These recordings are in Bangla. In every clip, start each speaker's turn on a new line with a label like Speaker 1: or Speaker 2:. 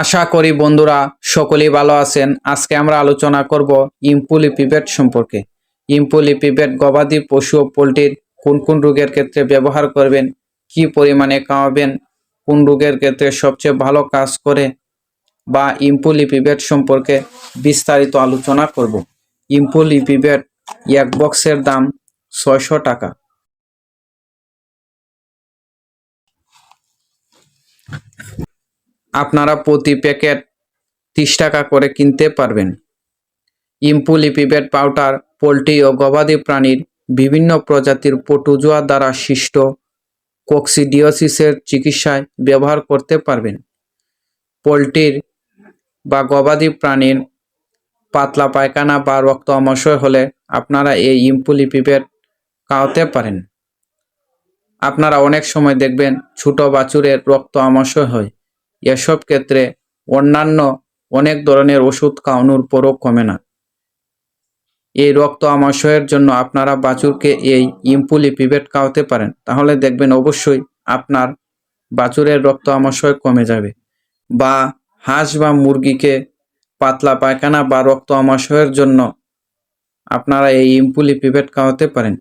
Speaker 1: আশা করি বন্ধুরা সকলেই ভালো আছেন। আজকে আমরা আলোচনা করব ইম্পুলিপিভেট সম্পর্কে। ইম্পুলিপিভেট গবাদি পশু ও পোলট্রির কোন কোন রোগের ক্ষেত্রে ব্যবহার করবেন, কি পরিমাণে খাওয়াবেন, কোন রোগের ক্ষেত্রে সবচেয়ে ভালো কাজ করে, বা ইম্পুলিপিভেট সম্পর্কে বিস্তারিত আলোচনা করব। ইম্পুলিপিভেট এক বক্সের দাম ছয়শো টাকা। আপনারা প্রতি প্যাকেট তিরিশ টাকা করে কিনতে পারবেন। ইম্পুলিপিভেট পাউডার, পোলট্রি ও গবাদি প্রাণীর বিভিন্ন প্রজাতির পটুজোয়া দ্বারা সৃষ্ট কোক্সিডিওসিসের চিকিৎসায় ব্যবহার করতে পারবেন। পোলট্রির বা গবাদি প্রাণীর পাতলা পায়খানা বা রক্ত আমাশয় হলে আপনারা এই ইম্পুলিপিভেট খাওয়াতে পারেন। আপনারা অনেক সময় দেখবেন ছোট বাছুরের রক্ত আমাশয় হয়। এসব ক্ষেত্রে অন্যান্য অনেক ধরনের ওষুধ খাওয়ানোর পরও কমে না। এই রক্ত আমাশয়ের জন্য আপনারা বাছুরকে এই ইম্পুলিপিভেট খাওয়াতে পারেন। তাহলে দেখবেন অবশ্যই আপনার বাছুরের রক্ত আমাশয় কমে যাবে বা হাঁস বা মুরগিকে পাতলা পায়খানা বা রক্ত আমাশয়ের জন্য আপনারা এই ইম্পুলিপিভেট খাওয়াতে পারেন।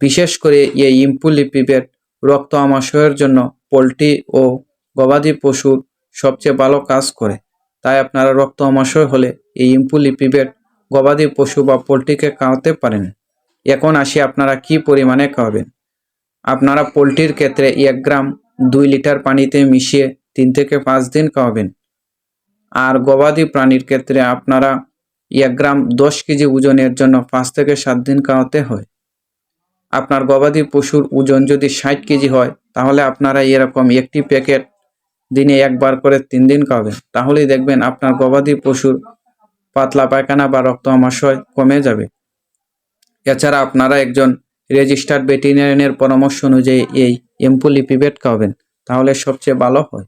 Speaker 1: বিশেষ করে এই ইম্পুলিপিভেট রক্ত আমাশয়ের জন্য পোলট্রি ও গবাদি পশুর সবচেয়ে ভালো কাজ করে। তাই আপনারা রক্ত আমাশয় হলে এই ইম্পুলিপিভেট গবাদি পশু বা পোলট্রিকে খাওয়াতে পারেন। এখন আসি আপনারা কি পরিমাণে খাওয়াবেন। আপনারা পোলট্রির ক্ষেত্রে এক গ্রাম দুই লিটার পানিতে মিশিয়ে তিন থেকে পাঁচ দিন খাওয়াবেন। আর গবাদি প্রাণীর ক্ষেত্রে আপনারা এক গ্রাম দশ কেজি ওজনের জন্য পাঁচ থেকে সাত দিন খাওয়াতে হয়। আপনার গবাদি পশুর ওজন যদি ষাট কেজি হয়, তাহলে আপনারা এরকম একটি প্যাকেট দিনে একবার করে তিন দিন খাবেন তাহলেই দেখবেন আপনার গবাদি পশুর পাতলা পায়খানা বা রক্ত আমাশয় কমে যাবে। এছাড়া আপনারা একজন রেজিস্টার্ড ভেটেরিনারিয়ানের পরামর্শ অনুযায়ী এই এম্পুলিপিভেট খাবেন, তাহলে সবচেয়ে ভালো হয়।